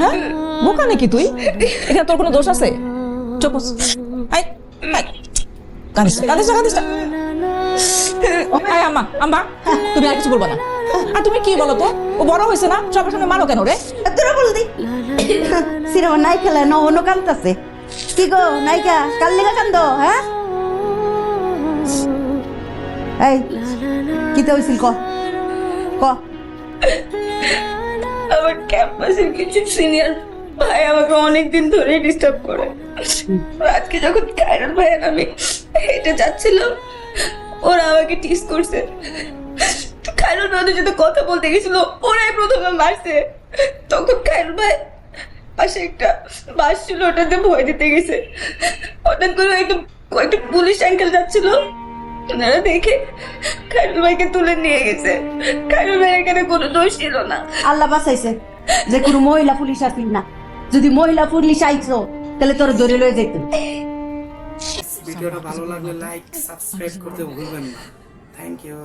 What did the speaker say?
হ্যাঁ? বোকা নাকি তুই? এখানে তোর কোনো দোষ আছে? চুপ আয়। কাঁদিস কাঁদিস না, কাঁদিস না। আয় আম্মা আম্মা তুমি আর কিছু বলব না। আর তুমি কি বলো তো? ও বড় হয়েছে না? সবার সামনে কেন রে? তোরা বল সিনেমা নাই খেলে ন অন্য কান্দতেছে কি গো নায়িকা কাল লেগা কান্দ হ্যাঁ? এই কি তো হইছিল ক? ক? আমার ক্যাম্পাসের কিছু সিনিয়র ভাই আমাকে অনেকদিন ধরে ডিস্টার্ব করে। আজকে যখন কায়রন ভাই আমি হেঁটে যাচ্ছিলাম, ওরা আমাকে টিস করছে। কায়রন ভাই ওদের সাথে কথা বলতে গেছিল, ওরাই প্রথমে মারছে। তখন কায়রন ভাই পাশে একটা বাস ছিল, ওটাতে ভয় দিতে গেছে। হঠাৎ করে একটা কয়েকটা পুলিশ অ্যাঙ্কেল যাচ্ছিল। ওনারা দেখে খাইরুল ভাইকে তুলে নিয়ে গেছে। খাইরুল ভাই এখানে কোনো দোষ ছিল না। আল্লাহ বাঁচাইছে। যে কোনো মহিলা পুলিশ আসিস না যদি মহিলা পুলিশ আইছো তাহলে তোর ধরে লয়ে যেত ভিডিওটা ভালো লাগলে লাইক সাবস্ক্রাইব করতে ভুলবেন না। Thank you